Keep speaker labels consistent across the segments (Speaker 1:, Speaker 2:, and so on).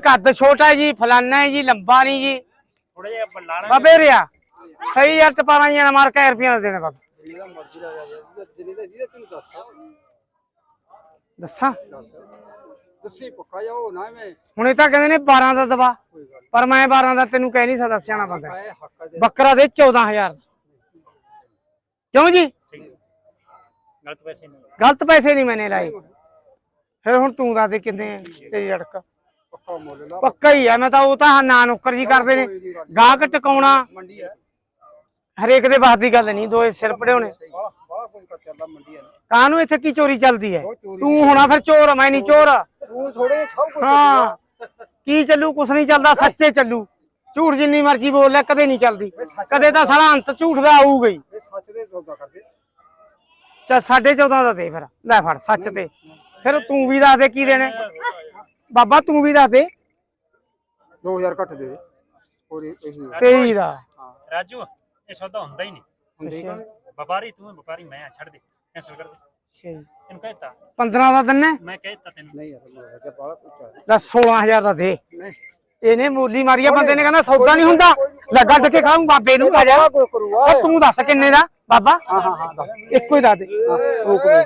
Speaker 1: ਕੱਦ ਛੋਟਾ ਜੀ ਫਲਾਨਾ ਹੈ ਜੀ ਲੰਬਾ ਨਹੀਂ ਜੀ।
Speaker 2: ਥੋੜਾ ਜਿਹਾ ਬੱਲਾਣਾ
Speaker 1: ਬਾਬੇ ਰਿਆ ਸਹੀ ਯਾਰ ਟਪਾਵਾਈਆਂ ਨਾ ਮਾਰ ਕੇ ਰੁਪਈਆ ਦੇਣੇ ਬਾਬੇ।
Speaker 3: ਜਿੰਨੇ ਦਾ ਮਰਜ਼ੀ ਲਾ ਜਾ ਜਿੰਨੇ ਦਾ ਜਿਹਦਾ ਤੈਨੂੰ ਦੱਸ।
Speaker 1: ਦੱਸਾਂ?
Speaker 3: ਦੱਸ ਦੱਸੀ ਪੱਕਾ ਜਾਓ ਨਾ ਮੈਂ
Speaker 1: ਹੁਣ ਇਹ ਤਾਂ ਕਹਿੰਦੇ ਨੇ 12 ਦਾ ਦਵਾ ਪਰ ਮੈਂ 12 ਦਾ ਤੈਨੂੰ ਕਹਿ ਨਹੀਂ ਸਕਦਾ ਸਿਆਣਾ ਬੰਦਾ। ਬੱਕਰਾ ਦੇ 14000 ਕਿਉਂ ਜੀ?
Speaker 2: ਗਲਤ ਪੈਸੇ ਨਹੀਂ।
Speaker 1: ਗਲਤ ਪੈਸੇ ਨਹੀਂ ਮੈਨੇ ਲਾਏ। ਫਿਰ ਹੁਣ ਤੂੰ ਦੱਸ ਦੇ ਕਿੰਨੇ ਤੇਰੀ ਅੜਕ।
Speaker 3: ਪੱਕਾ ਮੁੱਲ ਲਾ
Speaker 1: ਪੱਕਾ ਹੀ ਆ ਮੈਂ ਤਾਂ ਉਹ ਤਾਂ ਨਾ ਨੌਕਰ ਜੀ ਕਰਦੇ ਨੇ। ਗਾਹਕ ਟਿਕਾਉਣਾ
Speaker 3: ਮੰਡੀ ਹੈ।
Speaker 1: ਹਰੇਕ ਦੇ ਬਾਤ ਦੀ ਗੱਲ ਨਹੀਂ ਦੋਏ ਸਿਰ ਪੜਿਆਉਣੇ
Speaker 3: ਬਾਹਲਾ ਬਾਹਲਾ ਕੋਈ ਕਾ ਚੱਲਦਾ ਮੰਡੀ ਹੈ
Speaker 1: ਕਾਹਨੂੰ ਇੱਥੇ ਕੀ ਚੋਰੀ ਚੱਲਦੀ ਹੈ? ਤੂੰ ਹੋਣਾ ਫਿਰ ਚੋਰ ਮੈਂ ਨਹੀਂ ਚੋਰ।
Speaker 3: ਤੂੰ ਥੋੜੇ ਸਭ ਕੁਝ
Speaker 1: ਹਾਂ। ਕੀ ਚੱਲੂ ਕੁਛ ਨਹੀਂ ਚੱਲਦਾ ਸੱਚੇ ਚੱਲੂ। ਝੂਠ ਜਿੰਨੀ ਮਰਜ਼ੀ ਬੋਲ ਲੈ ਕਦੇ ਨਹੀਂ ਚੱਲਦੀ। ਕਦੇ ਤਾਂ ਸਾਲਾ ਅੰਤ ਝੂਠ ਦਾ ਆਊਗਾ ਹੀ
Speaker 3: ਸੱਚ ਦੇ ਸੌਦਾ ਕਰਦੇ।
Speaker 1: ਚਾ 14.5 ਦਾ ਦੇ ਫਿਰ। ਲੈ ਫੜ ਸੱਚ ਤੇ। ਫਿਰ ਤੂੰ ਵੀ ਦੱਸ ਦੇ ਕੀ ਦੇਣੇ। ਬਾਬਾ ਤੂੰ ਵੀ ਦੱਸ ਦੇ।
Speaker 3: 2000 ਘੱਟ ਦੇ ਦੇ। ਹੋਰ ਇਹ ਇਹੀ
Speaker 1: 23 ਦਾ।
Speaker 2: ਰਾਜੂ ਇਹ ਸੌਦਾ ਹੁੰਦਾ ਹੀ ਨਹੀਂ।
Speaker 3: ਹੁੰਦੇ ਹੀ
Speaker 1: ਅੱਛਾ।
Speaker 2: ਵਪਾਰੀ ਤੂੰ ਹੈ ਵਪਾਰੀ ਮੈਂ ਆ ਛੱਡ ਦੇ ਕੈਂਸਲ ਕਰ ਦੇ।
Speaker 1: ਅੱਛਾ ਜੀ।
Speaker 2: ਤੈਨੂੰ ਕਹਿਤਾ
Speaker 1: 15 ਦਾ ਦਿੰਨੇ
Speaker 2: ਮੈਂ ਕਹਿਤਾ ਤੈਨੂੰ।
Speaker 3: ਨਹੀਂ ਯਾਰ ਮੈਂ ਤੇ ਬਾਹਲਾ ਪੁੱਛਿਆ
Speaker 1: ਲੈ 16000 ਦਾ ਦੇ।
Speaker 3: ਨਹੀਂ।
Speaker 1: ਇਹਨੇ ਮੂਲੀ ਮਾਰੀ ਆ ਬੰਦੇ ਨੇ ਕਹਿੰਦਾ ਸੌਦਾ ਨਹੀਂ ਹੁੰਦਾ। ਲੈ ਗੱਡ ਕੇ ਖਾਊਂ ਬਾਬੇ ਨੂੰ ਆ ਜਾ।
Speaker 3: ਬਾਹਲਾ ਕੋਈ ਕਰੂਗਾ
Speaker 1: ਉਹ ਤੂੰ ਦੱਸ ਕਿੰਨੇ ਦਾ ਬਾਬਾ?
Speaker 3: ਹਾਂ ਹਾਂ ਹਾਂ ਦੱਸ।
Speaker 1: ਇੱਕੋ ਹੀ ਦੱਸ ਦੇ। ਰੋਕ ਦੇ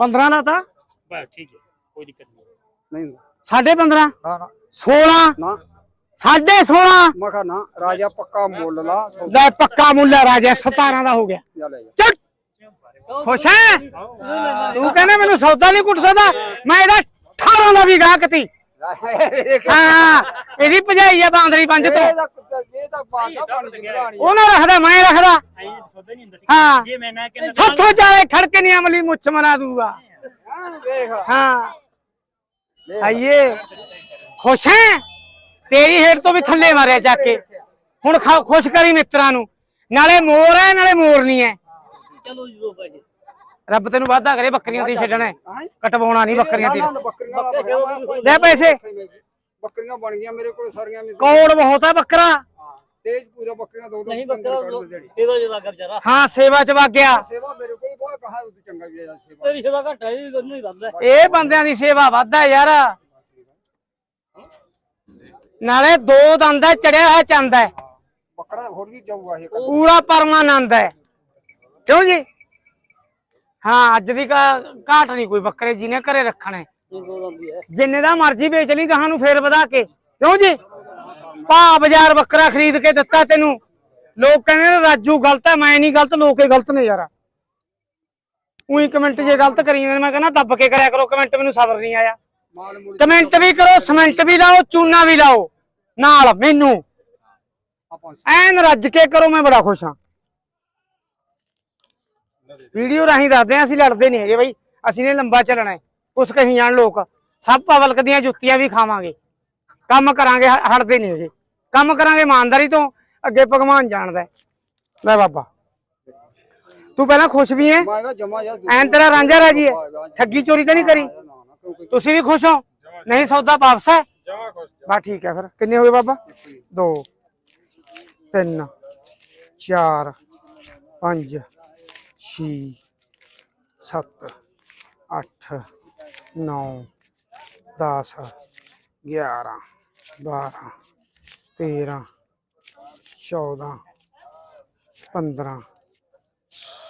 Speaker 1: 15 ਦਾ ਤਾਂ?
Speaker 2: ਬਸ ਠੀਕ ਹੈ ਕੋਈ ਦਿੱਕਤ ਨਹੀਂ।
Speaker 3: ਨਹੀਂ
Speaker 1: ਸਾਢੇ 15
Speaker 3: ਨਾ ਨਾ।
Speaker 1: 16
Speaker 3: ਨਾ।
Speaker 1: ਸਾਢੇ 16
Speaker 3: ਮੈਂ ਕਿਹਾ ਨਾ ਰਾਜਾ ਪੱਕਾ ਮੁੱਲ ਲਾ।
Speaker 1: ਲੈ ਪੱਕਾ ਮੁੱਲ ਹੈ ਰਾਜਾ 17 ਦਾ ਹੋ ਗਿਆ।
Speaker 3: ਜਾ ਲੈ ਜਾ।
Speaker 1: ਚੱਲ। ਖੁਸ਼ ਹੈ? ਤੂੰ ਕਹਿੰਦਾ ਮੈਨੂੰ ਸੌਦਾ ਨਹੀਂ ਕੁੱਟ ਸਕਦਾ। ਮੈਂ ਇਹਦਾ 18 ਦਾ ਵੀ ਗਾਹਕ ਤੀ। ਹਾਂ ਇਹਦੀ ਭਜਾਈ ਆ ਬਾਂਦਰੀ ਪੰਜ ਤੋਂ।
Speaker 3: ਇਹ ਤਾਂ ਇਹ ਤਾਂ ਬਾਂਦਾ
Speaker 1: ਉਹਨਾਂ ਰੱਖਦਾ ਮੈਂ ਰੱਖਦਾ।
Speaker 2: ਐਂ ਸੌਦਾ ਨਹੀਂ ਹੁੰਦਾ ਸੀ
Speaker 1: ਹਾਂ।
Speaker 2: ਜੇ ਮੈਂ ਨਾ ਕਹਿੰਦਾ
Speaker 1: ਸੱਥੋਂ ਚਾਲੇ ਖੜਕੇ ਨਹੀਂ ਅਮਲੀ ਮੁੱਛ ਮਨਾ ਦੂਗਾ।
Speaker 3: ਹਾਂ ਦੇਖ।
Speaker 1: ਹਾਂ। ਆਈਏ। ਖੁਸ਼ ਹੈ? ਤੇਰੀ ਹੇਠ ਤੋਂ ਵੀ ਥੱਲੇ ਮਾਰਿਆ ਚੱਕ ਕੇ। ਹੁਣ ਖਾ- ਖੁਸ਼ ਕਰੀ ਮਿੱਤਰਾਂ ਨੂੰ। ਨਾਲੇ ਮੋਰ ਹੈ ਨਾਲੇ ਮੋਰਨੀ ਹੈ।
Speaker 2: ਚਲੋ ਜੀ ਦੋ ਭਾਜੀ।
Speaker 1: ਰੱਬ ਤੈਨੂੰ ਵਾਅਦਾ ਕਰੇ ਬੱਕਰੀਆਂ ਤੇ ਛੱਡਣਾ ਹੈ।
Speaker 3: ਹਾਂ?
Speaker 1: ਕਟਵਾਉਣਾ ਨਹੀਂ ਬੱਕਰੀਆਂ ਤੇ। ਲੈ ਪੈਸੇ।
Speaker 3: ਬੱਕਰੀਆਂ ਬਣ ਗਈਆਂ ਮੇਰੇ ਕੋਲ ਸਾਰੀਆਂ
Speaker 1: ਕੌੜ ਬਹੁਤ ਆ ਬੱਕਰਾ।
Speaker 3: ਹਾਂ, ਤੇਜ ਪੂਰਾ ਬੱਕਰੀਆਂ ਦੋ ਦੋ ਨਹੀਂ ਬੱਕਰਾ
Speaker 2: ਸੇਵਾ ਜਦਾ ਕਰ ਜਰਾ।
Speaker 1: ਹਾਂ ਸੇਵਾ ਚ ਵਗ ਗਿਆ।
Speaker 3: ਸੇਵਾ ਮੇਰੇ ਕੋਲ ਕਹਾ ਤੂੰ ਚੰਗਾ ਵੀ ਆ ਸੇਵਾ।
Speaker 2: ਤੇਰੀ ਸੇਵਾ ਘੱਟ ਹੈ ਇਹ ਨਹੀਂ ਕਰਦਾ
Speaker 1: ਇਹ ਬੰਦਿਆਂ ਦੀ ਸੇਵਾ ਵੱਧਾ ਯਾਰ। ਨਾਲੇ ਦੋ ਦੰਦ ਹੈ ਚੜਿਆ ਹੋਇਆ ਚੰਦ ਹੈ।
Speaker 3: ਬੱਕਰਾ ਹੋਰ ਵੀ ਜਾਊਗਾ ਇਹ
Speaker 1: ਪੂਰਾ ਪਰਮਾਨੰਦ ਹੈ। ਕਿਉਂ ਜੀ? ਹਾਂ ਅੱਜ ਦੀ ਘਾ- ਘਾਟ ਨਹੀਂ ਕੋਈ ਬੱਕਰੇ ਜਿਹਨੇ ਘਰੇ ਰੱਖਣੇ। ਜਿੰਨੇ ਦਾ ਮਰਜ਼ੀ ਵੇਚ ਲਈ ਗਾਹਾਂ ਨੂੰ ਫੇਰ ਵਧਾ ਕੇ। ਕਿਉਂ ਜੀ? ਭਾ ਬਾਜ਼ਾਰ ਬੱਕਰਾ ਖਰੀਦ ਕੇ ਦਿੱਤਾ ਤੈਨੂੰ। ਲੋਕ ਕਹਿੰਦੇ ਨੇ ਰਾਜੂ ਗਲਤ ਹੈ ਮੈਂ ਨਹੀਂ ਗਲਤ ਲੋਕ ਹੀ ਗਲਤ ਨੇ ਯਾਰ। ਉਹੀ ਕਮੈਂਟ ਜੇ ਗਲਤ ਕਰੀ ਜਾਂਦੇ ਮੈਂ ਕਹਿੰਦਾ ਦੱਬ ਕੇ ਕਰਿਆ ਕਰੋ ਕਮੈਂਟ ਮੈਨੂੰ ਸਬਰ ਨਹੀਂ ਆਇਆ। ਕਮੈਂਟ ਵੀ ਕਰੋ ਸਮੈਂਟ ਵੀ ਲਾਓ ਚੂਨਾ ਵੀ ਲਾਓ ਨਾਲ ਮੈਨੂੰ। ਐਨ ਰੱਜ ਕੇ ਕਰੋ ਮੈਂ ਬੜਾ ਖੁਸ਼ ਹਾਂ। ਵੀਡੀਓ ਰਾਹੀਂ ਦੱਸਦੇ ਆ ਅਸੀਂ ਲੜਦੇ ਨਹੀਂ ਹੈਗੇ ਬਈ। ਅਸੀਂ ਨੇ ਲੰਬਾ ਚੱਲਣਾ ਹੈ। ਕੁਛ ਕਹੀ ਜਾਣ ਲੋਕ। ਸਭ ਪਬਲਿਕ ਦੀਆਂ ਜੁੱਤੀਆਂ ਵੀ ਖਾਵਾਂਗੇ। ਕੰਮ ਕਰਾਂਗੇ ਹਟਦੇ ਨਹੀਂ ਹੈਗੇ। ਕੰਮ ਕਰਾਂਗੇ ਇਮਾਨਦਾਰੀ ਤੋਂ। ਅੱਗੇ ਭਗਵਾਨ ਜਾਣਦਾ। ਲੈ ਬਾਬਾ। ਤੂੰ ਪਹਿਲਾਂ ਖੁਸ਼ ਵੀ ਹੈ?
Speaker 3: ਮੈਂ ਕਿਹਾ ਜਮਾ ਯਾਰ
Speaker 1: ਐਨ ਤੇਰਾ ਰਾਂਝਾ ਰਾਜੀ ਹੈ। ਠੱਗੀ ਚੋਰੀ ਤਾਂ ਨਹੀਂ ਕਰੀ? ਤੁਸੀਂ ਵੀ ਖੁਸ਼ ਹੋ? ਨਹੀਂ ਸੌਦਾ ਵਾਪਸ ਹੈ? ਬਾ ਠੀਕ ਹੈ ਫਿਰ। ਕਿੰਨੇ ਹੋ ਗਏ ਬਾਬਾ? 2 3 4 5 6 7 8 9 10 11 12 13 14 15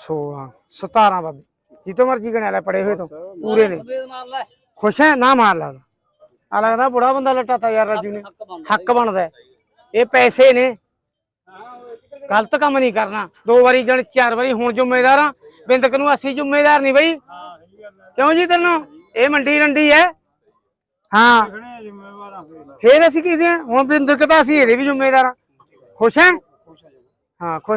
Speaker 1: 16 17 ਬਾਬੇ ਜਿੱਤੋਂ ਮਰਜ਼ੀ ਗਣਿਆ ਲੈ ਪੜੇ ਹੋਏ ਤੋਂ। ਪੂਰੇ ਨੇ। ਖੁਸ਼ ਹੈ, ਨਾ ਮਾਰ ਲੱਗਦਾ ਆ ਲੱਗਦਾ ਬੁੜਾ ਬੰਦਾ ਲਟਾਤਾ ਯਾਰ ਰਾਜੂ ਨੇ। ਹੱਕ ਬਣਦਾ ਹੈ। ਇਹ ਪੈਸੇ ਨੇ। ਗਲਤ ਕੰਮ ਨਹੀਂ ਕਰਨਾ। ਦੋ ਵਾਰੀ ਗਣ ਚਾਰ ਵਾਰੀ ਹੁਣ ਜ਼ਿੰਮੇਦਾਰ ਆ ਬਿੰਦਕ ਨੂੰ ਅਸੀਂ ਜ਼ਿੰਮੇਦਾਰ ਨਹੀਂ ਬਈ। ਕਿਉਂ ਜੀ ਤੈਨੂੰ? ਇਹ ਮੰਡੀ ਰੰਡੀ ਹੈ। ਹਾਂ। ਫੇਰ ਅਸੀਂ ਕਿਹਦੇ ਆ ਹੁਣ ਬਿੰਦਕ ਤਾਂ ਅਸੀਂ ਇਹਦੇ ਵੀ ਜ਼ਿੰਮੇਦਾਰ ਆ ਖੁਸ਼ ਹੈ? ਹਾਂ, ਖੁਸ਼।